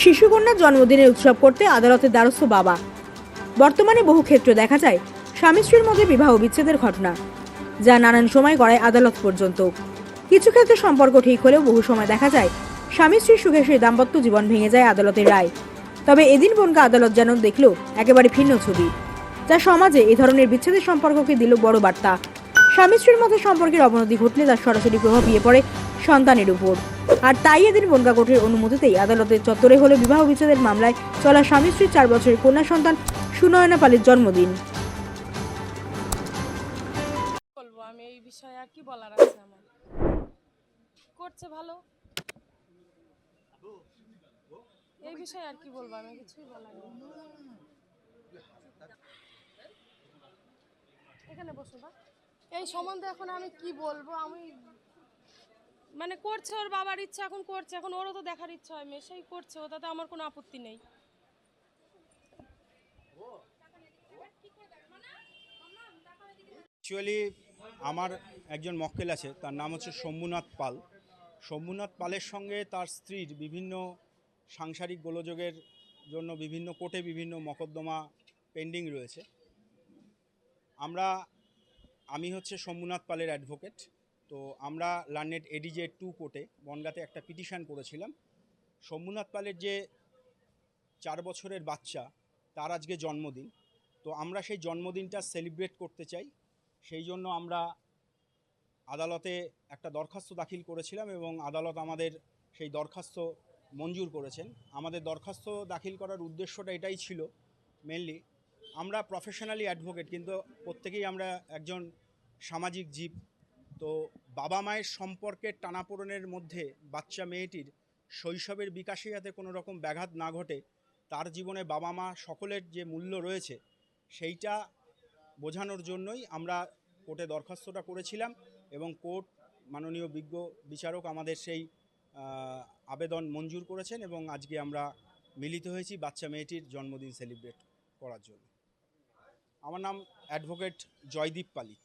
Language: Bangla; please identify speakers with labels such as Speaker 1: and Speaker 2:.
Speaker 1: শিশুকন্যার জন্মদিনের উৎসব করতে আদালতের দ্বারস্থ বাবা। বর্তমানে বহু ক্ষেত্রে দেখা যায়, স্বামী স্ত্রীর মধ্যে বিবাহ বিচ্ছেদের ঘটনা, যা নানান সময় গড়ায় আদালত পর্যন্ত। কিছু ক্ষেত্রে সম্পর্ক ঠিক হলেও বহু সময় দেখা যায়, স্বামী স্ত্রীর সুখে সেই দাম্পত্য জীবন ভেঙে যায় আদালতের রায়। তবে এদিন বোনকে আদালত যেন দেখল, একেবারে ভিন্ন ছবি, যা সমাজে এ ধরনের বিচ্ছেদের সম্পর্ককে দিল বড় বার্তা। স্বামী স্ত্রীর মধ্যে সম্পর্কের অবনতি ঘটলে তার সরাসরি প্রভাব বিয়ে পড়ে সন্তানের উপর। আর তাই এদিন বনগা কোর্টের অনুমতিতেই আদালতের চত্বরে হলো বিবাহ বিচ্ছেদের মামলায় চলা স্বামী স্ত্রীর চার বছরের কন্যা সন্তান সুনয়না পালের জন্মদিন।
Speaker 2: এই আর কি বলব এই সম্বন্ধে এখন আমি কি বলব? আমি মানে করছে ওর বাবার ইচ্ছা, এখন করছে, এখন ওরও তো দেখার ইচ্ছা হয় মেয়ে সেই করছে ও তাতে আমার কোনো আপত্তি নেই।
Speaker 3: অ্যাকচুয়ালি আমার একজন মক্কেল আছে, তার নাম হচ্ছে শম্ভুনাথ পাল। শম্ভুনাথ পালের সঙ্গে তার স্ত্রীর বিভিন্ন সাংসারিক গোলযোগের জন্য বিভিন্ন কোর্টে বিভিন্ন মকদ্দমা পেন্ডিং রয়েছে। আমরা, আমি হচ্ছে শম্ভুনাথ পালের অ্যাডভোকেট তো আমরা লার্নেট এডিজে টু কোর্টে বনগাতে একটা পিটিশন করেছিলাম। শম্ভুনাথ পালের যে চার বছরের বাচ্চা, তার আজকে জন্মদিন। তো আমরা সেই জন্মদিনটা সেলিব্রেট করতে চাই। সেই জন্য আমরা আদালতে একটা দরখাস্ত দাখিল করেছিলাম এবং আদালত আমাদের সেই দরখাস্ত মঞ্জুর করেছেন। আমাদের দরখাস্ত দাখিল করার উদ্দেশ্যটা এটাই ছিল মেনলি আমরা প্রফেশনালি অ্যাডভোকেট কিন্তু প্রত্যেকেই আমরা একজন সামাজিক জীব। তো বাবা মায়ের সম্পর্কের টানাপোড়েনের মধ্যে বাচ্চা মেয়েটির শৈশবের বিকাশে যাতে কোনো রকম ব্যাঘাত না ঘটে, তার জীবনে বাবা মা সকলের যে মূল্য রয়েছে, সেইটা বোঝানোর জন্যই আমরা কোর্টে দরখাস্তটা করেছিলাম এবং কোর্ট মাননীয় বিজ্ঞ বিচারক আমাদের সেই আবেদন মঞ্জুর করেছেন এবং আজকে আমরা মিলিত হয়েছি বাচ্চা মেয়েটির জন্মদিন সেলিব্রেট করার জন্য। আমার নাম অ্যাডভোকেট জয়দীপ পালিত।